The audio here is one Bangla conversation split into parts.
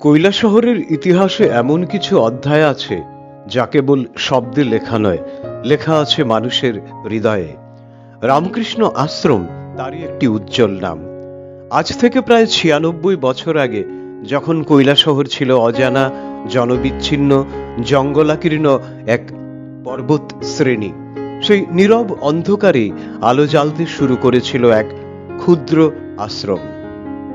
কৈলা শহরের ইতিহাসে এমন কিছু অধ্যায় আছে যা কেবল শব্দে লেখা নয়, লেখা আছে মানুষের হৃদয়ে। রামকৃষ্ণ আশ্রম তারই একটি উজ্জ্বল নাম। আজ থেকে প্রায় ছিয়ানব্বই বছর আগে যখন কৈলা শহর ছিল অজানা, জনবিচ্ছিন্ন, জঙ্গলাকীর্ণ এক পর্বত শ্রেণি, সেই নীরব অন্ধকারে আলো জ্বালতে শুরু করেছিল এক ক্ষুদ্র আশ্রম।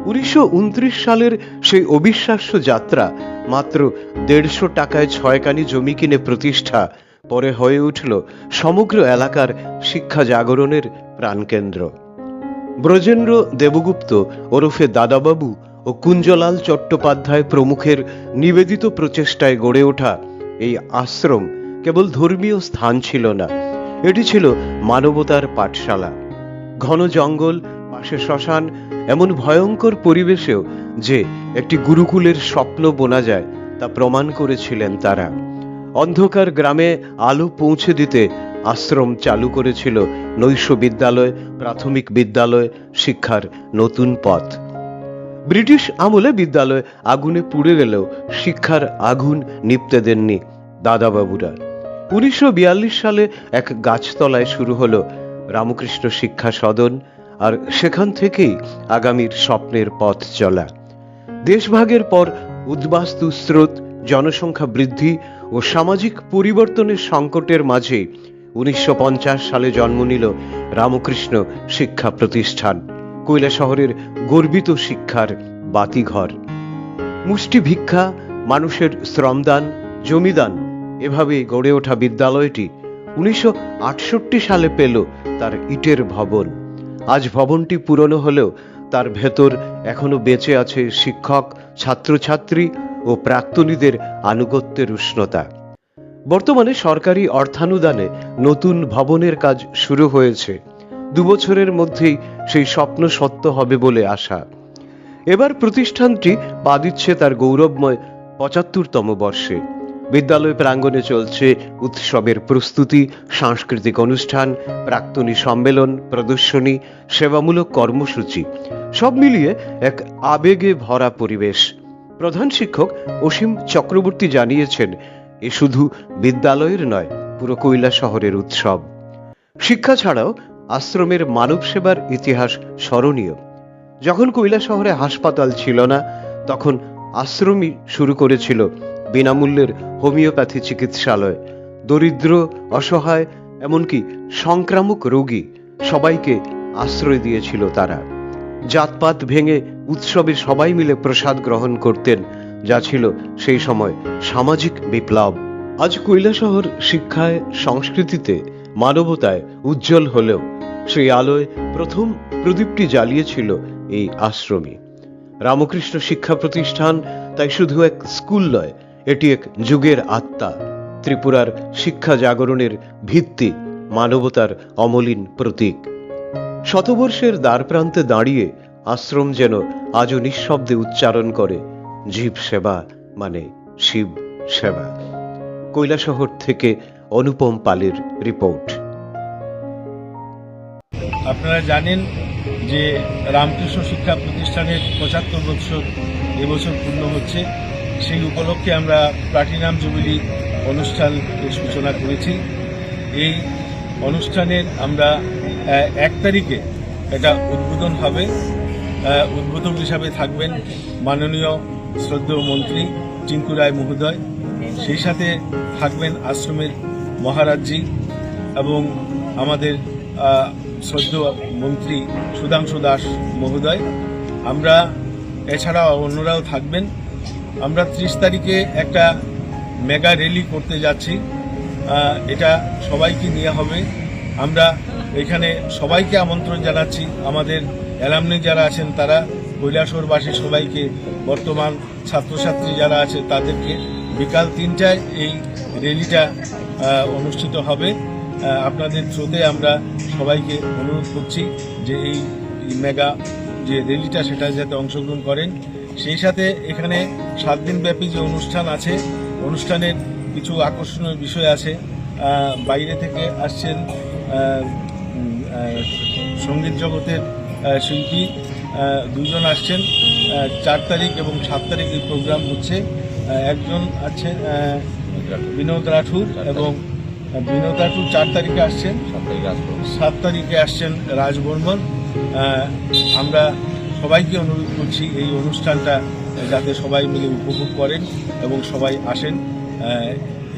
উনিশশো উনত্রিশ সালের সেই অবিশ্বাস্য যাত্রা মাত্র দেড়শো টাকায় ছয়কানি জমি কিনে প্রতিষ্ঠা। পরে হয়ে উঠল সমগ্র এলাকার শিক্ষা জাগরণের প্রাণকেন্দ্র। ব্রজেন্দ্র দেবগুপ্ত ওরফে দাদাবাবু ও কুঞ্জলাল চট্টোপাধ্যায় প্রমুখের নিবেদিত প্রচেষ্টায় গড়ে ওঠা এই আশ্রম কেবল ধর্মীয় স্থান ছিল না, এটি ছিল মানবতার পাঠশালা। ঘন জঙ্গল পাশে শ্মশান এমন ভয়ঙ্কর পরিবেশেও যে একটি গুরুকুলের স্বপ্ন বোনা যায়, তা প্রমাণ করেছিলেন তারা। অন্ধকার গ্রামে আলো পৌঁছে দিতে আশ্রম চালু করেছিল নৈশ বিদ্যালয়, প্রাথমিক বিদ্যালয়, শিক্ষার নতুন পথ। ব্রিটিশ আমলে বিদ্যালয় আগুনে পুড়ে গেলেও শিক্ষার আগুন নিপতে দেননি দাদাবাবুরা। উনিশশো বিয়াল্লিশ সালে এক গাছতলায় শুরু হলো রামকৃষ্ণ শিক্ষা সদন। আর সেখান থেকেই আগামীর স্বপ্নের পথ চলা। দেশভাগের পর উদ্বাস্তু স্রোত, জনসংখ্যা বৃদ্ধি ও সামাজিক পরিবর্তনের সংকটের মাঝে উনিশশো পঞ্চাশ সালে জন্ম নিল রামকৃষ্ণ শিক্ষা প্রতিষ্ঠান কৈলা শহরের গর্বিত শিক্ষার বাতিঘর। মুষ্টি ভিক্ষা, মানুষের শ্রমদান, জমিদান, এভাবে গড়ে ওঠা বিদ্যালয়টি উনিশশো আটষট্টি সালে পেল তার ইটের ভবন। আজ ভবনটি পুরনো হলেও তার ভেতর এখনও বেঁচে আছে শিক্ষক, ছাত্রছাত্রী ও প্রাক্তনীদের আনুগত্যের উষ্ণতা। বর্তমানে সরকারি অর্থানুদানে নতুন ভবনের কাজ শুরু হয়েছে। দুবছরের মধ্যেই সেই স্বপ্ন সত্য হবে বলে আশা। এবার প্রতিষ্ঠানটি পা দিচ্ছে তার গৌরবময় পঁচাত্তরতম বর্ষে। বিদ্যালয় প্রাঙ্গণে চলছে উৎসবের প্রস্তুতি, সাংস্কৃতিক অনুষ্ঠান, প্রাক্তনী সম্মেলন, প্রদর্শনী, সেবামূলক কর্মসূচি। সব মিলিয়ে এক আবেগে ভরা পরিবেশ। প্রধান শিক্ষক অসীম চক্রবর্তী জানিয়েছেন, এ শুধু বিদ্যালয়ের নয়, পুরো কৈলা শহরের উৎসব। শিক্ষা ছাড়াও আশ্রমের মানব সেবার ইতিহাস স্মরণীয়। যখন কৈলা শহরে হাসপাতাল ছিল না, তখন আশ্রমই শুরু করেছিল বিনামূল্যের হোমিওপ্যাথি চিকিৎসালয়। দরিদ্র, অসহায়, এমনকি সংক্রামক রোগী সবাইকে আশ্রয় দিয়েছিল তারা। জাতপাত ভেঙে উৎসবে সবাই মিলে প্রসাদ গ্রহণ করতেন, যা ছিল সেই সময় সামাজিক বিপ্লব। আজ কৈলাসহর শিক্ষায়, সংস্কৃতিতে মানবতায় উজ্জ্বল হলেও সেই আলোয় প্রথম প্রদীপটি জ্বালিয়েছিল এই আশ্রমী রামকৃষ্ণ শিক্ষা প্রতিষ্ঠান তাই শুধু এক স্কুল নয় এটি এক যুগের আত্মা। ত্রিপুরার শিক্ষা জাগরণের ভিত্তি মানবতার অমলিন প্রতীক। শতবর্ষের দ্বারপ্রান্তে দাঁড়িয়ে আশ্রম যেন আজও নিঃশব্দে উচ্চারণ করে, জীব সেবা মানে শিব সেবা। কৈলাসহর থেকে অনুপম পালের রিপোর্ট। আপনারা জানেন যে রামকৃষ্ণ শিক্ষা প্রতিষ্ঠানের পঁচাত্তর বছর এবছর পূর্ণ হচ্ছে। সেই উপলক্ষে আমরা প্লাটিনাম জুবিলি অনুষ্ঠানের সূচনা করেছি। এই অনুষ্ঠানের আমরা এক তারিখে এটা উদ্বোধন হবে। উদ্বোধক হিসাবে থাকবেন মাননীয় শ্রদ্ধেয় মন্ত্রী টিঙ্কু রায় মহোদয়। সেই সাথে থাকবেন আশ্রমের মহারাজজি এবং আমাদের আহ, শ্রদ্ধেয় মন্ত্রী সুধাংশু দাস মহোদয়। আমরা এছাড়াও অন্যরাও থাকবেন। আমরা ত্রিশ তারিখে একটা মেগা র্যালি করতে যাচ্ছি। এটা সবাইকে নিয়ে হবে। আমরা এখানে সবাইকে আমন্ত্রণ জানাচ্ছি। আমাদের অ্যালামনি যারা আছেন, তারা কৈলাসরবাসী সবাইকে, বর্তমান ছাত্রছাত্রী যারা আছে, তাদেরকে বিকাল তিনটায় এই র্যালিটা অনুষ্ঠিত হবে। আপনাদের থ্রুতে আমরা সবাইকে অনুরোধ করছি যে এই মেগা যে র্যালিটা সেটা যাতে অংশগ্রহণ করেন। সেই সাথে এখানে সাত দিনব্যাপী যে অনুষ্ঠান আছে অনুষ্ঠানের কিছু আকর্ষণীয় বিষয় আছে। বাইরে থেকে আসছেন সংগীত জগতের শিল্পী দুজন আসছেন। চার তারিখ এবং সাত তারিখ এই প্রোগ্রাম হচ্ছে। একজন আছেন বিনোদ রাঠুর এবং বিনোদ রাঠুর চার তারিখে আসছেন। সাত তারিখে আসছেন রাজ বর্মন আমরা সবাইকে অনুরোধ করছি এই অনুষ্ঠানটা যাতে সবাই মিলে উপভোগ করেন এবং সবাই আসেন।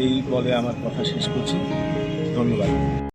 এই বলে আমার কথা শেষ করছি। ধন্যবাদ।